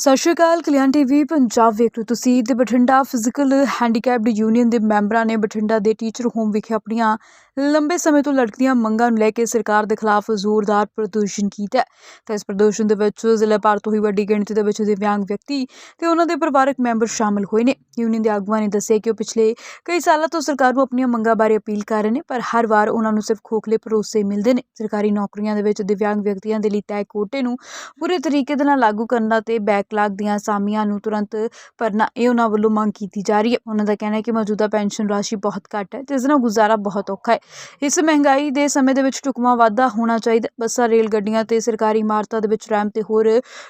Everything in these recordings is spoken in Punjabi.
ਸਤਿ ਸ਼੍ਰੀ ਅਕਾਲ, ਕਲਿਆਣ ਟੀਵੀ, ਪੰਜਾਬ ਵੇਖ ਰਹੇ ਹੋ ਤੁਸੀਂ ਤੇ ਬਠਿੰਡਾ ਫਿਜ਼ੀਕਲ ਹੈਂਡੀਕੈਪਡ ਯੂਨੀਅਨ ਦੇ ਮੈਂਬਰਾਂ ਨੇ ਬਠਿੰਡਾ ਦੇ ਟੀਚਰ ਹੋਮ ਵਿਖੇ ਆਪਣੀਆਂ ਲੰਬੇ ਸਮੇਂ ਤੋਂ ਲੜਕਦੀਆਂ ਮੰਗਾਂ ਨੂੰ ਲੈ ਕੇ ਸਰਕਾਰ ਦੇ ਖਿਲਾਫ ਜ਼ੋਰਦਾਰ ਪ੍ਰਦਰਸ਼ਨ ਕੀਤਾ ਤਾਂ ਇਸ ਪ੍ਰਦਰਸ਼ਨ ਦੇ ਵਿੱਚ ਜ਼ਿਲ੍ਹਾ ਭਰ ਤੋਂ ਹੀ ਵੱਡੀ ਗਿਣਤੀ ਦੇ ਵਿੱਚ ਦਿਵਿਆਂਗ ਵਿਅਕਤੀ ਤੇ ਉਹਨਾਂ ਦੇ ਪਰਿਵਾਰਕ ਮੈਂਬਰ ਸ਼ਾਮਲ ਹੋਏ ਨੇ। ਯੂਨੀਅਨ ਦੇ ਆਗੂਆਂ ਨੇ ਦੱਸਿਆ ਕਿ ਉਹ ਪਿਛਲੇ ਕਈ ਸਾਲਾਂ ਤੋਂ ਸਰਕਾਰ ਨੂੰ ਆਪਣੀਆਂ ਮੰਗਾਂ ਬਾਰੇ ਅਪੀਲ ਕਰ ਰਹੇ ਨੇ, ਪਰ ਹਰ ਵਾਰ ਉਹਨਾਂ ਨੂੰ ਸਿਰਫ ਖੋਖਲੇ ਭਰੋਸੇ ਮਿਲਦੇ ਨੇ। ਸਰਕਾਰੀ ਨੌਕਰੀਆਂ ਦੇ ਵਿੱਚ ਦਿਵਿਆਂਗ ਵਿਅਕਤੀਆਂ ਦੇ ਲਈ ਤੈਅ ਕੋਟੇ ਨੂੰ ਪੂਰੇ ਤਰੀਕੇ ਦੇ ਨਾਲ ਲਾਗੂ ਕਰਨਾ ਤੇ ਬੈਕਲਾਗ ਦੀਆਂ ਅਸਾਮੀਆਂ ਨੂੰ ਤੁਰੰਤ ਭਰਨਾ, ਇਹ ਉਹਨਾਂ ਵੱਲੋਂ ਮੰਗ ਕੀਤੀ ਜਾ ਰਹੀ ਹੈ। ਉਹਨਾਂ ਦਾ ਕਹਿਣਾ ਹੈ ਕਿ ਮੌਜੂਦਾ ਪੈਨਸ਼ਨ ਰਾਸ਼ੀ ਬਹੁਤ ਘੱਟ ਹੈ, ਜਿਸ ਨਾਲ ਗੁਜ਼ਾਰਾ ਬਹੁਤ ਔਖਾ ਹੈ। ਇਸ ਮਹਿੰਗਾਈ ਦੇ ਸਮੇਂ ਦੇ ਵਿੱਚ ਢੁਕਵਾਂ ਵਾਧਾ ਹੋਣਾ ਚਾਹੀਦਾ ਬੱਸਾਂ ਰੇਲ ਗੱਡੀਆਂ ਤੇ ਸਰਕਾਰੀ ਇਮਾਰਤਾਂ ਦੇ ਵਿੱਚ ਰੈਂਪ ਤੇ ਹੋਰ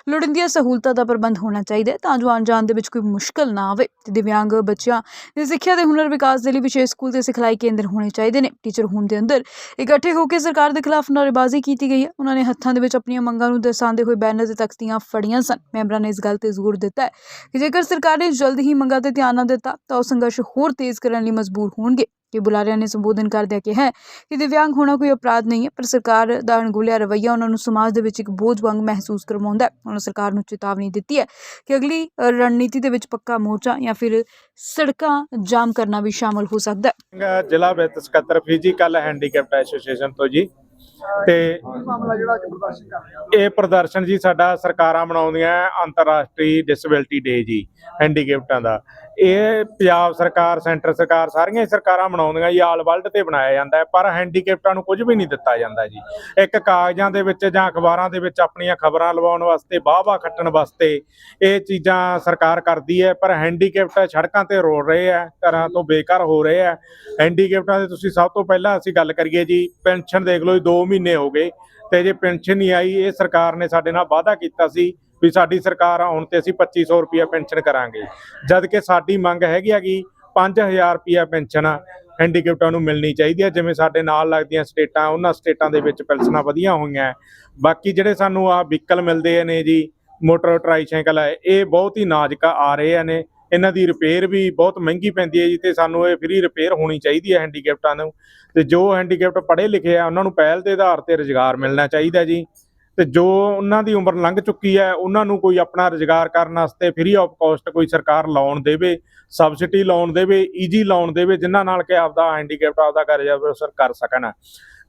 ਲੋੜੀਂਦੀਆਂ ਸਹੂਲਤਾਂ ਦਾ ਪ੍ਰਬੰਧ ਹੋਣਾ ਚਾਹੀਦਾ ਹੈ, ਤਾਂ ਜੋ ਆਉਣ ਜਾਣ ਦੇ ਵਿੱਚ ਕੋਈ ਮੁਸ਼ਕਲ ਨਾ ਆਵੇ। ਤੇ ਦਿਵਿਆਂਗ ਬੱਚਿਆਂ ਦੀ ਸਿੱਖਿਆ ਤੇ ਹੁਨਰ ਵਿਕਾਸ ਦੇ ਲਈ ਵਿਸ਼ੇਸ਼ ਸਕੂਲ ਤੇ ਸਿਖਲਾਈ ਕੇਂਦਰ ਹੋਣੇ ਚਾਹੀਦੇ ਨੇ। ਟੀਚਰ ਹੋਣ ਦੇ ਅੰਦਰ ਇਕੱਠੇ ਹੋ ਕੇ ਸਰਕਾਰ ਦੇ ਖਿਲਾਫ ਨਾਅਰੇਬਾਜ਼ੀ ਕੀਤੀ ਗਈ ਹੈ। ਉਹਨਾਂ ਨੇ ਹੱਥਾਂ ਦੇ ਵਿੱਚ ਆਪਣੀਆਂ ਮੰਗਾਂ ਨੂੰ ਦਰਸਾਉਂਦੇ ਹੋਏ ਬੈਨਰ ਤੇ ਤਖਤੀਆਂ ਫੜੀਆਂ ਸਨ। ਮੈਂਬਰਾਂ ਨੇ ਇਸ ਗੱਲ ਤੇ ਜ਼ੋਰ ਦਿੱਤਾ ਹੈ ਕਿ ਜੇਕਰ ਸਰਕਾਰ ਨੇ ਜਲਦ ਹੀ ਮੰਗਾਂ ਤੇ ਧਿਆਨ ਨਾ ਦਿੱਤਾ, ਤਾਂ ਉਹ ਸੰਘਰਸ਼ ਹੋਰ ਤੇਜ਼ ਕਰਨ ਲਈ ਮਜਬੂਰ ਹੋਣਗੇ। ਕਿ ਬੁਲਾਰਿਆਂ ਨੇ ਸੰਬੋਧਨ ਕਰਦਿਆਂ ਕਿਹਾ ਕਿ ਦਿਵਿਆਂਗ ਹੋਣਾ ਕੋਈ ਅਪਰਾਧ ਨਹੀਂ ਹੈ, ਪਰ ਸਰਕਾਰ ਦਾ ਅਣਗੌਲਿਆ ਰਵੱਈਆ ਉਹਨਾਂ ਨੂੰ ਸਮਾਜ ਦੇ ਵਿੱਚ ਇੱਕ ਬੋਝ ਵਾਂਗ ਮਹਿਸੂਸ ਕਰਵਾਉਂਦਾ ਹੈ। ਉਹਨਾਂ ਸਰਕਾਰ ਨੂੰ ਚੇਤਾਵਨੀ ਦਿੱਤੀ ਹੈ ਕਿ ਅਗਲੀ ਰਣਨੀਤੀ ਦੇ ਵਿੱਚ ਪੱਕਾ ਮੋਰਚਾ ਜਾਂ ਫਿਰ ਸੜਕਾਂ ਜਾਮ ਕਰਨਾ ਵੀ ਸ਼ਾਮਲ ਹੋ ਸਕਦਾ ਹੈ। ਸਿੰਘ ਜ਼ਿਲ੍ਹਾ ਵਿੱਤ ਸਕੱਤਰ ਫਿਜ਼ੀਕਲ ਹੈਂਡੀਕੈਪਟ ਐਸੋਸੀਏਸ਼ਨ ਤੋਂ ਜੀ। ਤੇ ਮਾਮਲਾ ਜਿਹੜਾ ਅੱਜ ਪ੍ਰਦਰਸ਼ਨ ਕਰ ਰਿਹਾ। ਇਹ ਪ੍ਰਦਰਸ਼ਨ ਜੀ ਸਾਡਾ ਸਰਕਾਰਾਂ ਮਨਾਉਂਦੀਆਂ ਅੰਤਰਰਾਸ਼ਟਰੀ ਡਿਸੇਬਿਲਟੀ ਡੇ ਜੀ ਹੈਂਡੀਕੈਪਟਾਂ ਦਾ। ਇਹ ਪੰਜਾਬ ਸਰਕਾਰ ਸੈਂਟਰ ਸਰਕਾਰ ਸਾਰੀਆਂ ਸਰਕਾਰਾਂ ਮਨਾਉਂਦੀਆਂ ਜੀ ਆਲ ਵਰਲਡ ਤੇ ਬਣਾਇਆ ਜਾਂਦਾ ਪਰ ਹੈਂਡੀਕੈਪਟਾਂ ਨੂੰ ਕੁਝ ਵੀ ਨਹੀਂ ਦਿੱਤਾ ਜਾਂਦਾ ਜੀ। ਇੱਕ ਕਾਗਜ਼ਾਂ ਦੇ ਵਿੱਚ ਜਾਂ ਅਖਬਾਰਾਂ ਦੇ ਵਿੱਚ ਆਪਣੀਆਂ ਖਬਰਾਂ ਲਵਾਉਣ ਵਾਸਤੇ ਵਾਹ-ਵਾਹ ਖੱਟਣ ਵਾਸਤੇ ਇਹ ਚੀਜ਼ਾਂ ਸਰਕਾਰ ਕਰਦੀ ਹੈ ਪਰ ਹੈਂਡੀਕੈਪਟ ਸੜਕਾਂ ਤੇ ਰੋਲ ਰਹੇ ਆ ਘਰਾਂ ਤੋਂ ਬੇਕਾਰ ਹੋ ਰਹੇ ਆ ਹੈਂਡੀਕੈਪਟਾਂ ਦੇ ਤੁਸੀਂ ਸਭ ਤੋਂ ਪਹਿਲਾਂ ਅਸੀਂ ਗੱਲ ਕਰੀਏ ਜੀ ਪੈਨਸ਼ਨ ਦੇਖ ਲਓ ਜੀ 2 ਮਹੀਨੇ ਹੋ ਗਏ ਤੇ ਜੇ ਪੈਨਸ਼ਨ ਨਹੀਂ ਆਈ, ਇਹ ਸਰਕਾਰ ਨੇ ਸਾਡੇ ਨਾਲ ਵਾਅਦਾ ਕੀਤਾ ਸੀ ਵੀ ਸਾਡੀ ਸਰਕਾਰ ਆਉਣ ਤੇ ਅਸੀਂ 2500 ਰੁਪਿਆ ਪੈਨਸ਼ਨ ਕਰਾਂਗੇ। ਜਦ ਕਿ ਸਾਡੀ ਮੰਗ ਹੈਗੀ ਆ ਹੈਗੀ 5000 ਰੁਪਿਆ ਪੈਨਸ਼ਨ ਹੈਂਡੀਕੈਪਟਾਂ ਨੂੰ ਮਿਲਣੀ ਚਾਹੀਦੀ ਹੈ ਜਿਵੇਂ ਸਾਡੇ ਨਾਲ ਲੱਗਦੀਆਂ ਸਟੇਟਾਂ, ਉਹਨਾਂ ਸਟੇਟਾਂ ਦੇ ਵਿੱਚ ਪੈਨਸ਼ਨਾਂ ਵਧੀਆਂ ਹੋਈਆਂ। ਬਾਕੀ ਜਿਹੜੇ ਸਾਨੂੰ ਆ ਵਹੀਕਲ ਮਿਲਦੇ ਨੇ ਜੀ, ਮੋਟਰ ਟਰਾਈਸਾਈਕਲ ਹੈ ਇਹ ਬਹੁਤ ਹੀ ਨਾਜ਼ੁਕ ਆ ਰਹੇ ਨੇ। ਇਹਨਾਂ ਦੀ ਰਿਪੇਅਰ ਵੀ ਬਹੁਤ ਮਹਿੰਗੀ ਪੈਂਦੀ ਹੈ ਜੀ ਤੇ ਸਾਨੂੰ ਇਹ ਫ੍ਰੀ ਰਿਪੇਅਰ ਹੋਣੀ ਚਾਹੀਦੀ ਹੈ ਹੈਂਡੀਕੈਪਟਾਂ ਨੂੰ। ਤੇ ਜੋ ਹੈਂਡੀਕੈਪਟ ਪੜ੍ਹੇ ਲਿਖੇ ਆ, ਉਹਨਾਂ ਨੂੰ ਪਹਿਲ ਦੇ ਆਧਾਰ ਤੇ ਰੁਜ਼ਗਾਰ ਮਿਲਣਾ ਚਾਹੀਦਾ ਜੀ। ਤੇ ਜੋ ਉਹਨਾਂ ਦੀ ਉਮਰ ਲੰਘ ਚੁੱਕੀ ਹੈ, ਉਹਨਾਂ ਨੂੰ ਕੋਈ ਆਪਣਾ ਰੁਜ਼ਗਾਰ ਕਰਨ ਵਾਸਤੇ ਫ੍ਰੀ ਆਫ ਕਾਸਟ ਕੋਈ ਸਰਕਾਰ ਲੋਨ ਦੇਵੇ ਸਬਸਿਡੀ ਲੋਨ ਦੇਵੇ ਈਜੀ ਲੋਨ ਦੇਵੇ, ਜਿਨ੍ਹਾਂ ਨਾਲ ਕਿ ਆਪਦਾ ਹੈਂਡੀਕੈਪਟ ਆਪਦਾ ਕਰਜ਼ਾ ਅਸਰ ਕਰ ਸਕਣ।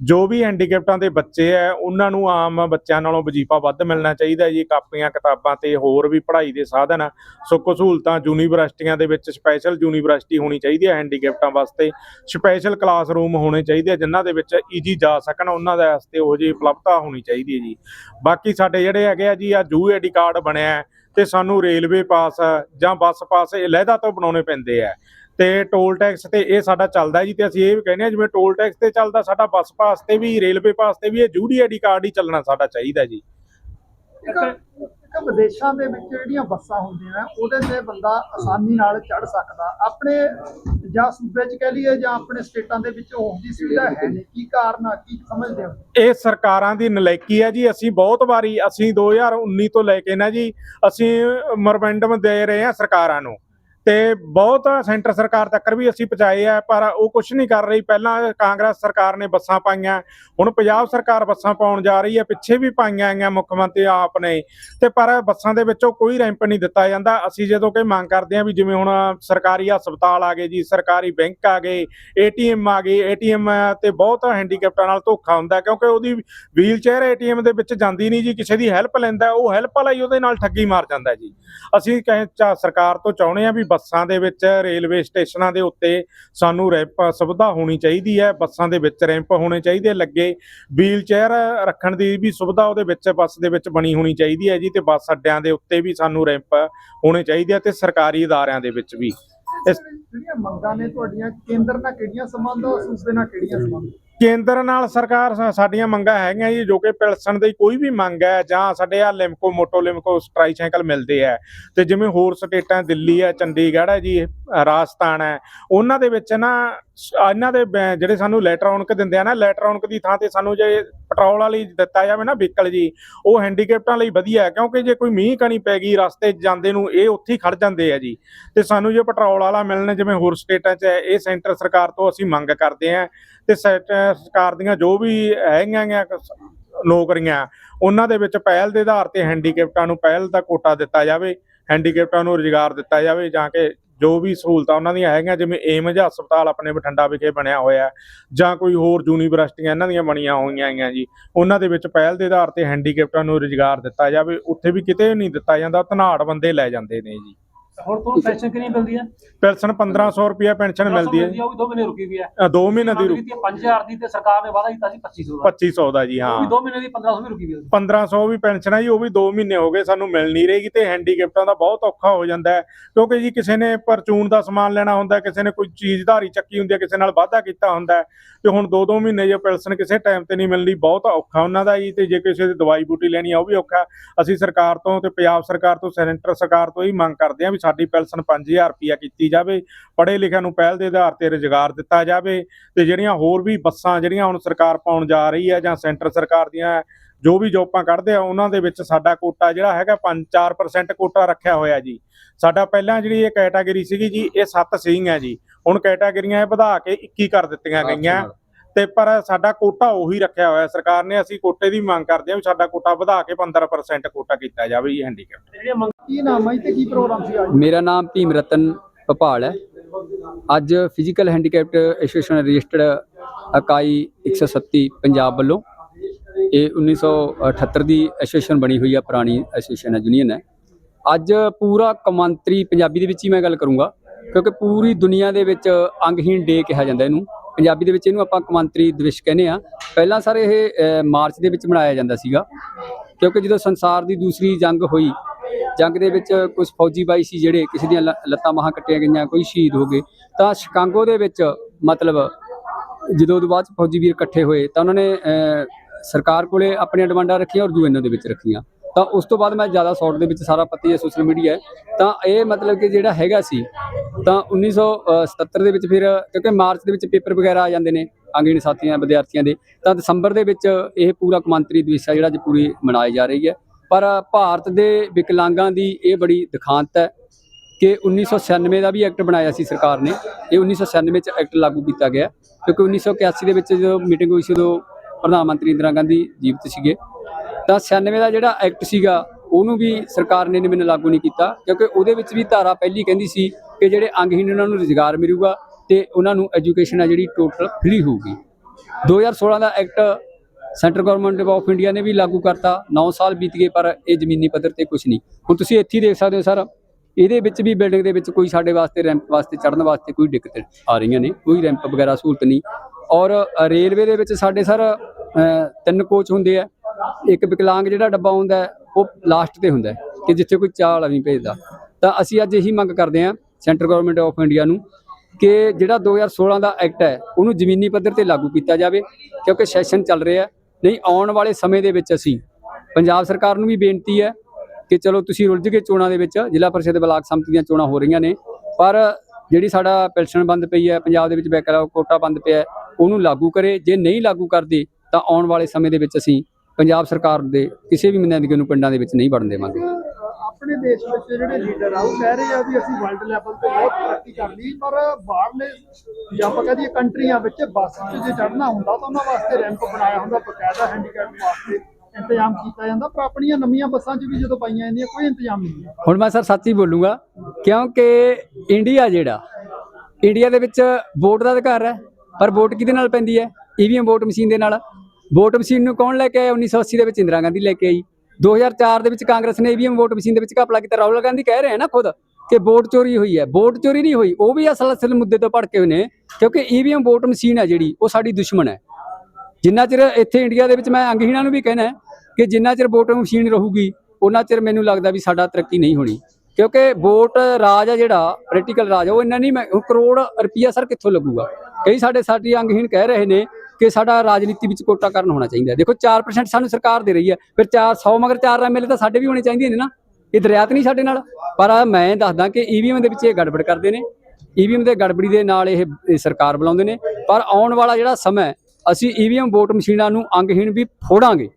ਜੋ ਵੀ ਹੈਂਡੀਕੈਪਟਾਂ ਦੇ ਬੱਚੇ ਹੈ ਉਹਨਾਂ ਨੂੰ ਆਮ ਬੱਚਿਆਂ ਨਾਲੋਂ ਵਜ਼ੀਫਾ ਵੱਧ ਮਿਲਣਾ ਚਾਹੀਦਾ ਜੀ, ਕਾਪੀਆਂ, ਕਿਤਾਬਾਂ ਤੇ ਹੋਰ ਵੀ ਪੜ੍ਹਾਈ ਦੇ ਸਾਧਨ। ਸੁੱਖ ਸਹੂਲਤਾਂ ਯੂਨੀਵਰਸਿਟੀਆਂ ਦੇ ਵਿੱਚ ਸਪੈਸ਼ਲ ਯੂਨੀਵਰਸਿਟੀ ਹੋਣੀ ਚਾਹੀਦੀ ਹੈ ਹੈਂਡੀਕੈਪਟਾਂ ਵਾਸਤੇ। ਸਪੈਸ਼ਲ ਕਲਾਸਰੂਮ ਹੋਣੇ ਚਾਹੀਦੇ ਆ ਜਿਨ੍ਹਾਂ ਦੇ ਵਿੱਚ ਈਜੀ ਜਾ ਸਕਣ, ਉਹਨਾਂ ਦੇ ਵਾਸਤੇ ਉਹ ਜਿਹੀ ਉਪਲਬਧਤਾ ਹੋਣੀ ਚਾਹੀਦੀ ਹੈ ਜੀ। ਬਾਕੀ ਸਾਡੇ ਜਿਹੜੇ ਹੈਗੇ ਆ ਜੀ ਆ ਜੂ ਆਈਡੀ ਕਾਰਡ ਬਣਿਆ ਹੈ ਤੇ ਸਾਨੂੰ ਰੇਲਵੇ ਪਾਸ ਜਾਂ ਬੱਸ ਪਾਸ ਇਹ ਲਹਿਦਾ ਤੋਂ ਬਣਾਉਣੇ ਪੈਂਦੇ ਆ ਤੇ ਟੋਲ ਟੈਕਸ ਤੇ ਇਹ ਸਾਡਾ ਚੱਲਦਾ ਜੀ ਤੇ ਅਸੀਂ ਇਹ ਵੀ ਕਹਿੰਦੇ ਆ ਜਿਵੇਂ ਟੋਲ ਟੈਕਸ ਤੇ ਚੱਲਦਾ ਸਾਡਾ ਬੱਸ ਪਾਸ ਤੇ ਵੀ ਰੇਲਵੇ ਪਾਸ ਤੇ ਵੀ ਇਹ ਜੂਡੀ ਆਈਡੀ ਕਾਰਡ ਹੀ ਚੱਲਣਾ ਸਾਡਾ ਚਾਹੀਦਾ ਜੀ। ਵਿਦੇਸ਼ਾਂ ਦੇ ਵਿੱਚ ਜਿਹੜੀਆਂ ਬੱਸਾਂ ਹੁੰਦੀਆਂ ਨੇ ਉਹਦੇ ਤੇ ਬੰਦਾ ਆਸਾਨੀ ਨਾਲ ਚੜ ਸਕਦਾ। ਆਪਣੇ ਜਾਂ ਸੂਬੇ ਚ ਕਹਿ ਲਈਏ ਜਾਂ ਆਪਣੇ ਸਟੇਟਾਂ ਦੇ ਵਿੱਚ ਉਹ ਦੀ ਸੁਵਿਧਾ ਹੈ ਨਹੀਂ। ਕੀ ਕਾਰਨ ਆ ਕੀ ਸਮਝਦੇ ਹੋ? ਇਹ ਸਰਕਾਰਾਂ ਦੀ ਨਲਾਇਕੀ ਹੈ ਜੀ। ਅਸੀਂ ਬਹੁਤ ਵਾਰੀ ਅਸੀਂ 2019 ਤੋਂ ਲੈ ਕੇ ਨਾ ਜੀ ਅਸੀਂ ਮਰਮੈਂਡਮ ਦੇ ਰਹੇ ਹਾਂ ਸਰਕਾਰਾਂ ਨੂੰ। ਤੇ ਬਹੁਤ ਸੈਂਟਰ ਸਰਕਾਰ ਤੱਕ ਵੀ ਅਸੀਂ ਪਹੁੰਚਾਏ ਆ, ਪਰ ਉਹ ਕੁਝ ਨਹੀਂ ਕਰ ਰਹੀ। ਪਹਿਲਾਂ ਕਾਂਗਰਸ ਸਰਕਾਰ ਨੇ ਬੱਸਾਂ ਪਾਈਆਂ, ਹੁਣ ਪੰਜਾਬ ਸਰਕਾਰ ਬੱਸਾਂ ਪਾਉਣ ਜਾ ਰਹੀ ਹੈ, ਪਿੱਛੇ ਵੀ ਪਾਈਆਂ ਆਈਆਂ ਮੁੱਖ ਮੰਤਰੀ ਆਪ ਨੇ। ਤੇ ਪਰ ਬੱਸਾਂ ਦੇ ਵਿੱਚੋਂ ਕੋਈ ਰੈਂਪ ਨਹੀਂ ਦਿੱਤਾ ਜਾਂਦਾ। ਅਸੀਂ ਜਦੋਂ ਕਿ ਮੰਗ ਕਰਦੇ ਹਾਂ ਵੀ ਜਿਵੇਂ ਹੁਣ ਸਰਕਾਰੀ ਹਸਪਤਾਲ ਆ ਗਏ ਜੀ, ਸਰਕਾਰੀ ਬੈਂਕ ਆ ਗਏ, ਏਟੀਐਮ ਆ ਗਏ, ਏਟੀਐਮ ਤੇ ਬਹੁਤ ਹੈਂਡੀਕੈਪਟਾਂ ਨਾਲ ਧੋਖਾ ਹੁੰਦਾ ਕਿਉਂਕਿ ਉਹਦੀ ਵੀਲ ਚੇਅਰ ਏਟੀਐਮ ਦੇ ਵਿੱਚ ਜਾਂਦੀ ਨਹੀਂ ਜੀ, ਕਿਸੇ ਦੀ ਹੈਲਪ ਲੈਂਦਾ, ਉਹ ਹੈਲਪ ਵਾਲਾ ਹੀ ਉਹਦੇ ਨਾਲ ਠੱਗੀ ਮਾਰ ਜਾਂਦਾ ਜੀ। ਅਸੀਂ ਕਹੇ ਚਾ- ਸਰਕਾਰ ਤੋਂ ਚਾਹੁੰਦੇ ਆ ਵੀ ਬੱਸਾਂ ਦੇ ਵਿੱਚ, ਰੇਲਵੇ ਸਟੇਸ਼ਨਾਂ ਦੇ ਉੱਤੇ ਸਾਨੂੰ ਰੈਂਪ ਸੁਵਿਧਾ ਹੋਣੀ ਚਾਹੀਦੀ ਹੈ, ਬੱਸਾਂ ਦੇ ਵਿੱਚ ਰੈਂਪ ਹੋਣੇ ਚਾਹੀਦੇ ਲੱਗੇ ਵੀਲ ਚੇਅਰ ਰੱਖਣ ਦੀ ਵੀ ਸੁਵਿਧਾ ਉਹਦੇ ਵਿੱਚ ਬੱਸ ਦੇ ਵਿੱਚ ਬਣੀ ਹੋਣੀ ਚਾਹੀਦੀ ਹੈ ਜੀ ਤੇ ਬੱਸ ਅੱਡਿਆਂ ਦੇ ਉੱਤੇ ਵੀ ਸਾਨੂੰ ਰੈਂਪ ਹੋਣੇ ਚਾਹੀਦੇ ਆ ਤੇ ਸਰਕਾਰੀ ਅਦਾਰਿਆਂ ਦੇ ਵਿੱਚ ਵੀ। ਇਸ ਜਿਹੜੀਆਂ ਮੰਗਾਂ ਨੇ ਤੁਹਾਡੀਆਂ, ਕੇਂਦਰ ਨਾਲ ਕਿਹੜੀਆਂ ਸੰਬੰਧ ਆ ਸੂਬੇ ਨਾਲ ਕਿਹੜੀਆਂ ਸੰਬੰਧ? ਕੇਂਦਰ ਨਾਲ ਸਰਕਾਰ ਸਾਡੀਆਂ ਮੰਗਾਂ ਹੈਗੀਆਂ ਜੀ, ਜੋ ਕਿ ਪਿਲਸਣ ਦੀ ਕੋਈ ਵੀ ਮੰਗ ਹੈ, ਜਾਂ ਸਾਡੇ ਆ ਲਿਮਕੋ, ਮੋਟੋ ਲਿਮਕੋ ਟਰਾਈਸਾਈਕਲ ਮਿਲਦੇ ਆ ਤੇ ਜਿਵੇਂ ਹੋਰ ਸਟੇਟਾਂ, ਦਿੱਲੀ ਹੈ, ਚੰਡੀਗੜ੍ਹ ਹੈ ਜੀ ਰਾਜਸਥਾਨ ਹੈ, ਉਹਨਾਂ ਦੇ ਵਿੱਚ ਨਾ ਇਹਨਾਂ ਦੇ ਜਿਹੜੇ ਸਾਨੂੰ ਇਲੈਕਟ੍ਰੋਨਿਕ ਦਿੰਦੇ ਆ ਨਾ ਇਲੈਕਟ੍ਰੋਨਿਕ ਦੀ ਥਾਂ ਤੇ ਸਾਨੂੰ ਜੇ ਪੈਟਰੋਲ ਵਾਲੀ ਦਿੱਤਾ ਜਾਵੇ ਨਾ ਵਹੀਕਲ ਜੀ, ਉਹ ਹੈਂਡੀਕੈਪਟਾਂ ਲਈ ਵਧੀਆ ਹੈ, ਕਿਉਂਕਿ ਜੇ ਕੋਈ ਮੀਂਹ ਕਣੀ ਪੈ ਗਈ, ਰਸਤੇ ਜਾਂਦੇ ਨੂੰ ਇਹ ਉੱਥੇ ਹੀ ਖੜ ਜਾਂਦੇ ਆ ਜੀ। ਤੇ ਸਾਨੂੰ ਜੇ ਪੈਟਰੋਲ ਵਾਲਾ ਮਿਲਣ, ਜਿਵੇਂ ਹੋਰ ਸਟੇਟਾਂ 'ਚ ਹੈ, ਇਹ ਸੈਂਟਰ ਸਰਕਾਰ ਤੋਂ ਅਸੀਂ ਮੰਗ ਕਰਦੇ ਹਾਂ ਤੇ ਸਰਕਾਰ ਦੀਆਂ ਜੋ ਵੀ ਹੈਗੀਆਂ ਨੌਕਰੀਆਂ, ਉਹਨਾਂ ਦੇ ਵਿੱਚ ਪਹਿਲ ਦੇ ਆਧਾਰ ਤੇ ਹੈਂਡੀਕੈਪਟਾਂ ਨੂੰ ਪਹਿਲ ਦਾ ਕੋਟਾ ਦਿੱਤਾ ਜਾਵੇ, ਹੈਂਡੀਕੈਪਟਾਂ ਨੂੰ ਰੁਜ਼ਗਾਰ ਦਿੱਤਾ ਜਾਵੇ ਜਾਂ ਕਿ ਜੋ ਵੀ ਸਹੂਲਤਾਂ ਉਹਨਾਂ ਦੀਆਂ ਹੈਗੀਆਂ, ਜਿਵੇਂ ਏਮਜ ਹਸਪਤਾਲ ਆਪਣੇ ਬਠਿੰਡਾ ਵਿਖੇ ਬਣਿਆ ਹੋਇਆ ਜਾਂ ਕੋਈ ਹੋਰ ਯੂਨੀਵਰਸਿਟੀਆਂ ਇਹਨਾਂ ਦੀਆਂ ਬਣੀਆਂ ਹੋਈਆਂ ਹੈਗੀਆਂ ਜੀ, ਉਹਨਾਂ ਦੇ ਵਿੱਚ ਪਹਿਲ ਦੇ ਆਧਾਰ ਤੇ ਹੈਂਡੀਕੈਪਟਾਂ ਨੂੰ ਰੁਜ਼ਗਾਰ ਦਿੱਤਾ ਜਾਵੇ, ਉੱਥੇ ਵੀ ਕਿਤੇ ਨਹੀਂ ਦਿੱਤਾ ਜਾਂਦਾ, ਧਨਾੜ ਬੰਦੇ ਲੈ ਜਾਂਦੇ ਨੇ ਜੀ। ਹੁਣ ਤੁਹਾਨੂੰ ਪੈਨਸ਼ਨ ਕਿੰਨੀ ਮਿਲਦੀ ਹੈ? ਪੈਨਸ਼ਨ 1500 ਰੁਪਿਆ ਪੈਨਸ਼ਨ ਮਿਲਦੀ ਹੈ ਉਹ ਵੀ ਦੋ ਮਹੀਨੇ ਰੁਕੀ ਵੀ ਹੈ। 2 ਮਹੀਨੇ ਦੀ ਹੈ 5000 ਦੀ ਤੇ ਸਰਕਾਰ ਨੇ ਵਾਅਦਾ ਕੀਤਾ ਸੀ 2500 ਦਾ। 2500 ਦਾ ਜੀ ਹਾਂ। ਉਹ ਵੀ ਦੋ ਮਹੀਨੇ ਦੀ 1500 ਵੀ ਰੁਕੀ ਵੀ ਹੈ 1500 ਵੀ ਪੈਨਸ਼ਨ ਹੈ ਜੀ ਉਹ ਵੀ 2 ਮਹੀਨੇ ਹੋ ਗਏ ਸਾਨੂੰ ਮਿਲ ਨਹੀਂ ਰਹੇਗੀ ਤੇ ਹੈਂਡੀਕੈਪਟਾਂ ਦਾ ਬਹੁਤ ਔਖਾ ਹੋ ਜਾਂਦਾ ਹੈ। ਕਿਉਂਕਿ ਜੀ ਕਿਸੇ ਨੇ ਪਰਚੂਨ ਦਾ ਸਮਾਨ ਲੈਣਾ ਹੁੰਦਾ ਕਿਸੇ ਨੇ ਕੋਈ ਚੀਜ਼ ਧਾਰੀ ਚੱਕੀ ਹੁੰਦੀ ਹੈ ਕਿਸੇ ਨਾਲ ਵਾਅਦਾ ਕੀਤਾ ਹੁੰਦਾ ਤੇ ਹੁਣ 2-2 ਮਹੀਨੇ ਜੇ ਪੈਨਸ਼ਨ ਕਿਸੇ ਟਾਈਮ ਤੇ ਨਹੀਂ ਮਿਲਣੀ ਬਹੁਤ ਔਖਾ ਉਹਨਾਂ ਦਾ ਜੀ ਤੇ ਜੇ ਕਿਸੇ ਦੀ ਦਵਾਈ ਬੂਟੀ ਲੈਣੀ ਆ ਉਹ ਵੀ ਔਖਾ। ਅਸੀਂ ਸਰਕਾਰ ਤੋਂ ਤੇ ਪੰਜਾਬ ਸਰਕਾਰ ਤੋਂ ਸੈਂਟਰ ਸਰਕਾਰ ਤੋਂ ਹੀ ਮੰਗ ਕਰਦੇ ਹਾਂ ਵੀ ਸਾਡੀ ਪੈਨਸ਼ਨ 5000 ਰੁਪਇਆ ਕੀਤੀ ਜਾਵੇ ਪੜ੍ਹੇ ਲਿਖਿਆਂ ਨੂੰ ਪਹਿਲ ਦੇ ਆਧਾਰ ਤੇ ਰੁਜ਼ਗਾਰ ਦਿੱਤਾ ਜਾਵੇ ਤੇ ਜਿਹੜੀਆਂ ਹੋਰ ਵੀ ਬੱਸਾਂ ਜਿਹੜੀਆਂ ਹੁਣ ਸਰਕਾਰ ਪਾਉਣ ਜਾ ਰਹੀ ਹੈ ਜਾਂ ਸੈਂਟਰ ਸਰਕਾਰ ਦੀਆਂ ਜੋ ਵੀ ਜੋਬਾਂ ਕੱਢਦੇ ਆ ਉਹਨਾਂ ਦੇ ਵਿੱਚ ਸਾਡਾ ਕੋਟਾ ਜਿਹੜਾ ਹੈਗਾ 5-4% ਕੋਟਾ ਰੱਖਿਆ ਹੋਇਆ ਜੀ। ਸਾਡਾ ਪਹਿਲਾਂ ਜਿਹੜੀ ਇਹ ਕੈਟਾਗਰੀ ਸੀਗੀ ਜੀ ਇਹ 7 ਸੀਗੀਆਂ ਜੀ। ਹੁਣ ਕੈਟਾਗਰੀਆਂ ਇਹ ਵਧਾ ਕੇ 21 ਕਰ ਦਿੱਤੀਆਂ ਗਈਆਂ। ਤੇ ਪਰ ਸਾਡਾ ਕੋਟਾ ਉਹੀ ਰੱਖਿਆ ਹੋਇਆ ਸਰਕਾਰ ਨੇ ਅਸੀਂ ਕੋਟੇ ਦੀ ਮੰਗ ਕਰਦੇ ਹਾਂ ਵੀ ਸਾਡਾ ਕੋਟਾ ਵਧਾ ਕੇ 15% ਕੋਟਾ ਕੀਤਾ ਜਾਵੇ ਜੀ ਹੈਂਡੀਕੈਪ ਕੀ ਨਾਮ ਹੈ ਤੇ ਕੀ ਪ੍ਰੋਗਰਾਮ ਸੀ ਅੱਜ? ਮੇਰਾ ਨਾਮ ਭੀਮ ਰਤਨ ਭਪਾਲ ਹੈ। ਅੱਜ ਫਿਜ਼ੀਕਲ ਹੈਂਡੀਕੈਪਟ ਐਸੋਸੀਏਸ਼ਨ ਰਜਿਸਟਰਡ ਇਕਾਈ 137 ਪੰਜਾਬ ਵੱਲੋਂ। ਇਹ 1978 ਦੀ ਐਸੋਸੀਏਸ਼ਨ ਬਣੀ ਹੋਈ ਹੈ ਪੁਰਾਣੀ ਐਸੋਸੀਏਸ਼ਨ ਹੈ ਯੂਨੀਅਨ ਹੈ। ਅੱਜ ਪੂਰਾ ਕੌਮਾਂਤਰੀ ਪੰਜਾਬੀ ਦੇ ਵਿੱਚ ਹੀ ਮੈਂ ਗੱਲ ਕਰੂੰਗਾ ਕਿਉਂਕਿ ਪੂਰੀ ਦੁਨੀਆ ਦੇ ਵਿੱਚ ਅੰਗਹੀਣ ਡੇ ਕਿਹਾ ਜਾਂਦਾ ਇਹਨੂੰ। ਪੰਜਾਬੀ ਦੇ ਵਿੱਚ ਇਹਨੂੰ ਆਪਾਂ ਕੌਮਾਂਤਰੀ ਦਿਵਸ ਕਹਿੰਦੇ ਆ ਪਹਿਲਾਂ ਸਰ ਇਹ ਮਾਰਚ ਦੇ ਵਿੱਚ ਮਨਾਇਆ ਜਾਂਦਾ ਸੀਗਾ। ਕਿਉਂਕਿ ਜਦੋਂ ਸੰਸਾਰ ਦੀ ਦੂਸਰੀ ਜੰਗ ਹੋਈ, ਜੰਗ ਦੇ ਵਿੱਚ ਕੁਝ ਫੌਜੀ ਬਾਈ ਸੀ ਜਿਹੜੇ ਕਿਸੇ ਦੀਆਂ ਲ- ਲੱਤਾਂ ਬਾਹਾਂ ਕੱਟੀਆਂ ਗਈਆਂ, ਕੋਈ ਸ਼ਹੀਦ ਹੋ ਗਏ। ਤਾਂ ਸ਼ਿਕਾਗੋ ਦੇ ਵਿੱਚ ਮਤਲਬ ਜਦੋਂ ਤੋਂ ਬਾਅਦ 'ਚ ਫੌਜੀ ਵੀਰ ਇਕੱਠੇ ਹੋਏ, ਤਾਂ ਉਹਨਾਂ ਨੇ ਸਰਕਾਰ ਕੋਲੇ ਆਪਣੀਆਂ ਡਿਮਾਂਡਾਂ ਰੱਖੀਆਂ ਔਰ ਯੂਐਨਓ ਦੇ ਵਿੱਚ ਰੱਖੀਆਂ। ਤਾਂ ਉਸ ਤੋਂ ਬਾਅਦ ਮੈਂ ਜ਼ਿਆਦਾ ਸ਼ਾਰਟ ਦੇ ਵਿੱਚ ਸਾਰਾ ਪਤੀ ਹੈ ਸੋਸ਼ਲ ਮੀਡੀਆ ਤਾਂ ਇਹ ਮਤਲਬ ਕਿ ਜਿਹੜਾ ਹੈਗਾ ਸੀ, ਤਾਂ 1977 ਦੇ ਵਿੱਚ ਫਿਰ, ਕਿਉਂਕਿ ਮਾਰਚ ਦੇ ਵਿੱਚ ਪੇਪਰ ਵਗੈਰਾ ਆ ਜਾਂਦੇ ਨੇ ਅੰਗਹੀਣ ਸਾਥੀਆਂ, ਵਿਦਿਆਰਥੀਆਂ ਦੇ, ਤਾਂ ਦਸੰਬਰ ਦੇ ਵਿੱਚ ਇਹ ਪੂਰਾ ਕੌਮਾਂਤਰੀ ਦਿਵਸ ਹੈ ਜਿਹੜਾ ਅੱਜ ਪੂਰੀ ਮਨਾਈ ਜਾ ਰਹੀ ਹੈ। ਪਰ ਭਾਰਤ ਦੇ ਵਿਕਲਾਂਗਾਂ ਦੀ ਇਹ ਬੜੀ ਦਿਖਾਂਤ ਹੈ ਕਿ 1996 ਦਾ ਵੀ ਐਕਟ ਬਣਾਇਆ ਸੀ ਸਰਕਾਰ ਨੇ। ਇਹ 1996 ਚ ਐਕਟ ਲਾਗੂ ਕੀਤਾ ਗਿਆ, ਕਿਉਂਕਿ 1981 ਦੇ ਵਿੱਚ ਜਦੋਂ ਮੀਟਿੰਗ ਹੋਈ ਸੀ ਉਦੋਂ ਪ੍ਰਧਾਨ ਮੰਤਰੀ ਇੰਦਰਾ ਗਾਂਧੀ ਜੀਵਤ ਸੀਗੇ। ਤਾਂ 96 ਦਾ ਜਿਹੜਾ ਐਕਟ ਸੀਗਾ, ਉਹਨੂੰ ਵੀ ਸਰਕਾਰ ਨੇ ਨਿਮਨ ਲਾਗੂ ਨਹੀਂ ਕੀਤਾ, ਕਿਉਂਕਿ ਉਹਦੇ ਵਿੱਚ ਵੀ ਧਾਰਾ ਪਹਿਲੀ ਕਹਿੰਦੀ ਸੀ ਕਿ ਜਿਹੜੇ ਅੰਗਹੀਣ ਉਹਨਾਂ ਨੂੰ ਰੁਜ਼ਗਾਰ ਮਿਲੂਗਾ ਤੇ ਉਹਨਾਂ ਨੂੰ ਐਜੂਕੇਸ਼ਨ ਆ ਜਿਹੜੀ ਟੋਟਲ ਫ੍ਰੀ ਹੋਊਗੀ। 2016 ਦਾ act centre government of India ਨੇ ਵੀ ਲਾਗੂ ਕਰਤਾ 9 ਸਾਲ ਬੀਤ ਗਏ, ਪਰ ਇਹ ਜ਼ਮੀਨੀ ਪੱਧਰ ਤੇ ਕੁਝ ਨਹੀਂ। ਹੁਣ ਤੁਸੀਂ ਇੱਥੇ ਹੀ ਦੇਖ ਸਕਦੇ ਹੋ, ਸਰ, ਇਹਦੇ ਵਿੱਚ ਵੀ ਬਿਲਡਿੰਗ ਦੇ ਵਿੱਚ ਕੋਈ ਸਾਡੇ ਵਾਸਤੇ ਰੈਂਪ ਵਾਸਤੇ ਚੜ੍ਹਨ ਵਾਸਤੇ ਕੋਈ ਦਿੱਕਤ ਆ ਰਹੀਆਂ ਨੇ, ਕੋਈ ਰੈਂਪ ਵਗੈਰਾ ਸਹੂਲਤ ਨਹੀਂ। ਔਰ ਰੇਲਵੇ ਦੇ ਵਿੱਚ ਸਾਡੇ, ਸਰ ਤਿੰਨ ਕੋਚ ਹੁੰਦੇ ਆ। ਇੱਕ ਵਿਕਲਾਂਗ ਜਿਹੜਾ ਡੱਬਾ ਹੁੰਦਾ ਉਹ ਲਾਸਟ ਤੇ ਹੁੰਦਾ ਕਿ ਜਿੱਥੇ ਕੋਈ ਚਾਲ ਨਹੀਂ ਭੇਜਦਾ। ਤਾਂ ਅਸੀਂ ਅੱਜ ਇਹੀ ਮੰਗ ਕਰਦੇ ਹਾਂ ਸੈਂਟਰ ਗਵਰਨਮੈਂਟ ਆਫ ਇੰਡੀਆ ਨੂੰ ਕਿ ਜਿਹੜਾ 2016 ਦਾ ਐਕਟ ਹੈ, ਉਹਨੂੰ ਜ਼ਮੀਨੀ ਪੱਧਰ ਤੇ ਲਾਗੂ ਕੀਤਾ ਜਾਵੇ, ਕਿਉਂਕਿ ਸੈਸ਼ਨ ਚੱਲ ਰਿਹਾ ਨਹੀਂ, ਆਉਣ ਵਾਲੇ ਸਮੇਂ ਦੇ ਵਿੱਚ ਅਸੀਂ ਪੰਜਾਬ ਸਰਕਾਰ ਨੂੰ ਵੀ ਬੇਨਤੀ ਹੈ ਕਿ ਚਲੋ ਤੁਸੀਂ ਰੁੱਝ ਕੇ ਚੋਣਾਂ ਦੇ ਵਿੱਚ, ਜ਼ਿਲ੍ਹਾ ਪਰਿਸ਼ਦ ਬਲਾਕ ਸੰਮਤੀ ਦੀਆਂ ਚੋਣਾਂ ਹੋ ਰਹੀਆਂ ਨੇ, ਪਰ ਜਿਹੜੀ ਸਾਡਾ ਪੈਨਸ਼ਨ ਬੰਦ ਪਈ ਹੈ, ਪੰਜਾਬ ਦੇ ਵਿੱਚ ਬੈਕਲਾਗ ਕੋਟਾ ਬੰਦ ਪਿਆ ਉਹਨੂੰ ਲਾਗੂ ਕਰੇ। ਜੇ ਨਹੀਂ ਲਾਗੂ ਕਰਦੇ ਤਾਂ ਆਉਣ ਵਾਲੇ ਸਮੇਂ ਦੇ ਵਿੱਚ ਅਸੀਂ ਪੰਜਾਬ ਸਰਕਾਰ ਦੇ ਕਿਸੇ ਵੀ ਨੁਮਾਇੰਦਗੀ ਨੂੰ ਪਿੰਡਾਂ ਦੇ ਵਿੱਚ ਨਹੀਂ ਵੜਨ ਦੇਵਾਂਗੇ। ਆਪਣੇ ਦੇਸ਼ ਵਿੱਚ ਜਿਹੜੇ ਲੀਡਰ ਆ ਉਹ ਕਹਿ ਰਹੇ ਆ ਵੀ ਅਸੀਂ ਵਰਲਡ ਲੈਵਲ ਤੇ ਬਹੁਤ ਤਰੱਕੀ ਕਰ ਲਈ ਪਰ ਬਾਹਰਲੇ ਜਾਂ ਆਪਾਂ ਕਹਦੀਏ ਕੰਟਰੀਆਂ ਵਿੱਚ ਬੱਸ 'ਚ ਜੇ ਚੜ੍ਹਨਾ ਹੁੰਦਾ ਤਾਂ ਉਹਨਾਂ ਵਾਸਤੇ ਰੈਂਪ ਬਣਾਇਆ ਹੁੰਦਾ ਬਕਾਇਦਾ ਹੈਂਡੀਕੈਪ ਵਾਸਤੇ ਇੰਤਜ਼ਾਮ ਕੀਤਾ ਜਾਂਦਾ ਪਰ ਆਪਣੀਆਂ ਨਵੀਆਂ ਬੱਸਾਂ 'ਚ ਵੀ ਜਦੋਂ ਪਾਈਆਂ ਜਾਂਦੀਆਂ ਕੋਈ ਇੰਤਜ਼ਾਮ ਨਹੀਂ ਹੁਣ ਮੈਂ ਸਰ ਸੱਚ ਬੋਲੂੰਗਾ ਕਿਉਂਕਿ ਇੰਡੀਆ ਜਿਹੜਾ ਇੰਡੀਆ ਦੇ ਵਿੱਚ ਵੋਟ ਦਾ ਅਧਿਕਾਰ ਹੈ ਪਰ ਵੋਟ ਕਿਹਦੇ ਨਾਲ ਪੈਂਦੀ ਹੈ? ਈਵੀਐਮ ਵੋਟ ਮਸ਼ੀਨ ਦੇ ਨਾਲ। ਵੋਟ ਮਸ਼ੀਨ ਨੂੰ ਕੌਣ ਲੈ ਕੇ ਆਇਆ? 1980 ਦੇ ਵਿੱਚ ਇੰਦਰਾ ਗਾਂਧੀ ਲੈ ਕੇ ਆਈ। 2004 ਦੇ ਵਿੱਚ ਕਾਂਗਰਸ ਨੇ ਈਵੀਐਮ ਵੋਟ ਮਸ਼ੀਨ ਦੇ ਵਿੱਚ ਘਪਲਾ ਕੀਤਾ। ਰਾਹੁਲ ਗਾਂਧੀ ਕਹਿ ਰਹੇ ਆ ਨਾ ਖੁਦ ਕਿ ਵੋਟ ਚੋਰੀ ਹੋਈ ਹੈ। ਵੋਟ ਚੋਰੀ ਨਹੀਂ ਹੋਈ। ਉਹ ਵੀ ਅਸਲ ਅਸਲ ਮੁੱਦੇ ਤੋਂ ਭੜਕੇ ਹੋਏ ਨੇ ਕਿਉਂਕਿ ਈਵੀਐਮ ਵੋਟ ਮਸ਼ੀਨ ਹੈ ਜਿਹੜੀ ਉਹ ਸਾਡੀ ਦੁਸ਼ਮਣ ਹੈ। ਜਿੰਨਾ ਚਿਰ ਇੱਥੇ ਇੰਡੀਆ ਦੇ ਵਿੱਚ ਮੈਂ ਅੰਗਹੀਣਾਂ ਨੂੰ ਵੀ ਕਹਿਣਾ ਕਿ ਜਿੰਨਾ ਚਿਰ ਵੋਟ ਮਸ਼ੀਨ ਰਹੂਗੀ ਉਹਨਾਂ ਚਿਰ ਮੈਨੂੰ ਲੱਗਦਾ ਵੀ ਸਾਡਾ ਤਰੱਕੀ ਨਹੀਂ ਹੋਣੀ। ਕਿਉਂਕਿ ਵੋਟ ਰਾਜ ਆ ਜਿਹੜਾ ਪੋਲੀਟੀਕਲ ਰਾਜ ਆ, ਉਹ ਇੰਨਾ ਨਹੀਂ ਮੈਂ ਉਹ ਕਰੋੜ ਰੁਪਈਆ ਸਰ ਕਿੱਥੋਂ ਲੱਗੂਗਾ? ਕਈ ਸਾਡੇ ਸਾਥੀ ਅੰਗਹੀਣ ਕਹਿ ਰਹੇ ਨੇ ਕਿ ਸਾਡਾ ਰਾਜਨੀਤੀ ਵਿੱਚ ਕੋਟਾਕਰਨ ਹੋਣਾ ਚਾਹੀਦਾ ਦੇਖੋ 4% ਸਾਨੂੰ ਸਰਕਾਰ ਦੇ ਰਹੀ ਹੈ। ਫਿਰ 4 100 ਮਗਰ 4 ਐਮਐਲਏ ਤਾਂ ਸਾਡੇ ਵੀ ਹੋਣੇ ਚਾਹੀਦੇ ਨੇ ਨਾ। ਇਹ ਦਰਿਆਤ ਨਹੀਂ ਸਾਡੇ ਨਾਲ। ਪਰ ਮੈਂ ਦੱਸਦਾ ਕਿ ਈਵੀਐਮ ਦੇ ਵਿੱਚ ਇਹ ਗੜਬੜ ਕਰਦੇ ਨੇ। ਈਵੀਐਮ ਦੇ ਗੜਬੜੀ ਦੇ ਨਾਲ ਇਹ ਸਰਕਾਰ ਬੁਲਾਉਂਦੇ ਨੇ। ਪਰ ਆਉਣ ਵਾਲਾ ਜਿਹੜਾ ਸਮਾਂ ਹੈ, ਅਸੀਂ ਈਵੀਐਮ ਵੋਟ ਮਸ਼ੀਨਾਂ ਨੂੰ ਅੰਗਹੀਣ ਵੀ ਫੋੜਾਂਗੇ।